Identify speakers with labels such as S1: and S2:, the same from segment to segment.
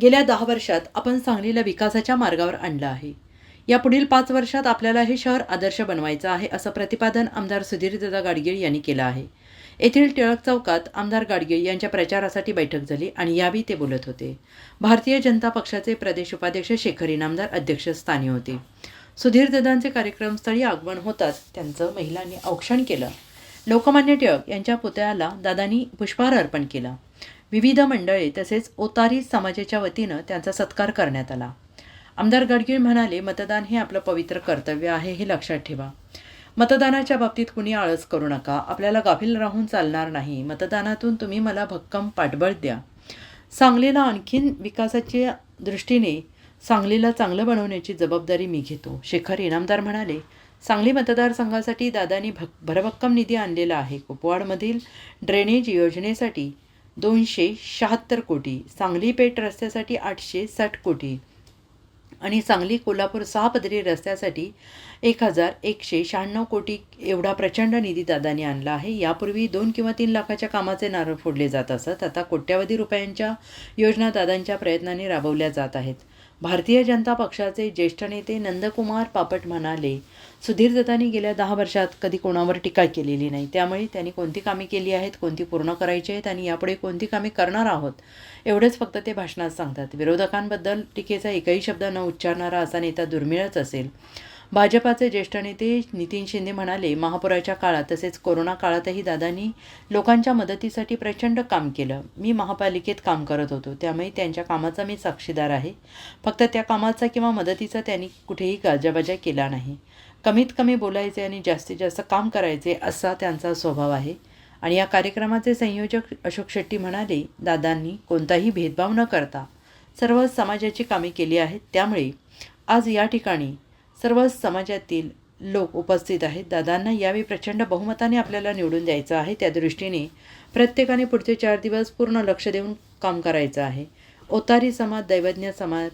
S1: गेल्या दहा वर्षात आपण सांगलीला विकासाच्या मार्गावर आणलं आहे. यापुढील पाच वर्षात आपल्याला हे शहर आदर्श बनवायचं आहे असं प्रतिपादन आमदार सुधीरदादा गाडगीळ यांनी केलं आहे. येथील टिळक चौकात आमदार गाडगीळ यांच्या प्रचारासाठी बैठक झाली आणि यावेळी ते बोलत होते. भारतीय जनता पक्षाचे प्रदेश उपाध्यक्ष शेखर इनामदार अध्यक्षस्थानी होते. सुधीरदादांचे कार्यक्रमस्थळी आगमन होताच त्यांचं महिलांनी औक्षण केलं. लोकमान्य टिळक यांच्या पुतळ्याला दादांनी पुष्पहार अर्पण केला. विविध मंडळे तसेच ओतारी समाजाच्या वतीनं त्यांचा सत्कार करण्यात आला. आमदार गडगीळ म्हणाले मतदान हे आपलं पवित्र कर्तव्य आहे हे लक्षात ठेवा. मतदानाच्या बाबतीत कुणी आळस करू नका. आपल्याला गाफील राहून चालणार नाही. मतदानातून तुम्ही मला भक्कम पाठबळ द्या. सांगलीला आणखीन विकासाच्या दृष्टीने सांगलीला चांगलं बनवण्याची जबाबदारी मी घेतो. शेखर इनामदार म्हणाले सांगली मतदारसंघासाठी दादांनी भक भरभक्कम निधी आणलेला आहे. कुपवाडमधील ड्रेनेज योजनेसाठी दोनशे शहात्तर कोटी सांगली पेठ रस्त्यासाठी आठशे साठ कोटी आणि सांगली कोल्हापूर सहा पदरी रस्त्यासाठी एक हजार एकशे शहाण्णव कोटी एवढा प्रचंड निधी दादांनी आणला आहे. यापूर्वी दोन किंवा तीन लाखाच्या कामाचे नारळ फोडले जात असत. आता कोट्यवधी रुपयांच्या योजना दादांच्या प्रयत्नांनी राबवल्या जात आहेत. भारतीय जनता पक्षाचे ज्येष्ठ नेते नंदकुमार पापट म्हणाले सुधीर दत्तांनी गेल्या दहा वर्षात कधी कोणावर टीका केलेली नाही. त्यामुळे त्यांनी कोणती कामे केली आहेत कोणती पूर्ण करायची आहेत आणि यापुढे कोणती कामे करणार आहोत एवढंच फक्त ते भाषणात सांगतात. विरोधकांबद्दल टीकेचा एकही शब्द न उच्चारणारा असा नेता दुर्मिळच असेल. भाजपाचे ज्येष्ठ नेते नितीन शिंदे म्हणाले महापुराच्या काळात तसेच कोरोना काळातही दादांनी लोकांच्या मदतीसाठी प्रचंड काम केलं. मी महापालिकेत काम करत होतो. त्यामुळे त्यांच्या कामाचा मी साक्षीदार आहे. फक्त त्या कामाचा किंवा मदतीचा त्यांनी कुठेही गाजाबाजा केला नाही. कमीत कमी बोलायचे आणि जास्तीत जास्त काम करायचे असा त्यांचा स्वभाव आहे. आणि या कार्यक्रमाचे संयोजक अशोक शेट्टी म्हणाले दादांनी कोणताही भेदभाव न करता सर्व समाजाची कामे केली आहेत. त्यामुळे आज या ठिकाणी सर्व समाजातील लोक उपस्थित आहेत. दादांना यावेळी प्रचंड बहुमताने आपल्याला निवडून द्यायचं आहे. त्या दृष्टीने प्रत्येकाने पुढचे चार दिवस पूर्ण लक्ष देऊन काम करायचं आहे. ओतारी समाज दैवज्ञ समाज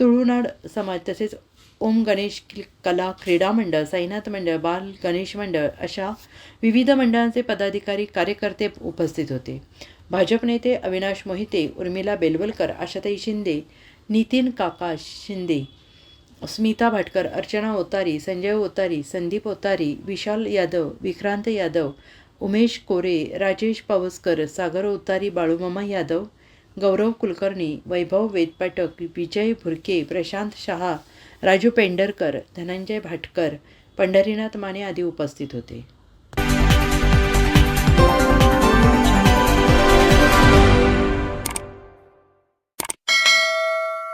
S1: तुळुनाड समाज तसेच ओम गणेश कि- कला क्रीडा मंडळ साईनाथ मंडळ बाल गणेश मंडळ अशा विविध मंडळांचे पदाधिकारी कार्यकर्ते उपस्थित होते. भाजप नेते अविनाश मोहिते उर्मिला बेलवलकर आशाताई शिंदे नितीन काका शिंदे स्मिता भाटकर अर्चना ओतारी संजय ओतारी संदीप ओतारी विशाल यादव विक्रांत यादव उमेश कोरे राजेश पावसकर सागर ओतारी बाळूमामा यादव गौरव कुलकर्णी वैभव वेदपाटक विजय भुरके प्रशांत शहा राजू पेंडरकर धनंजय भाटकर पंढरीनाथ माने आदी उपस्थित होते.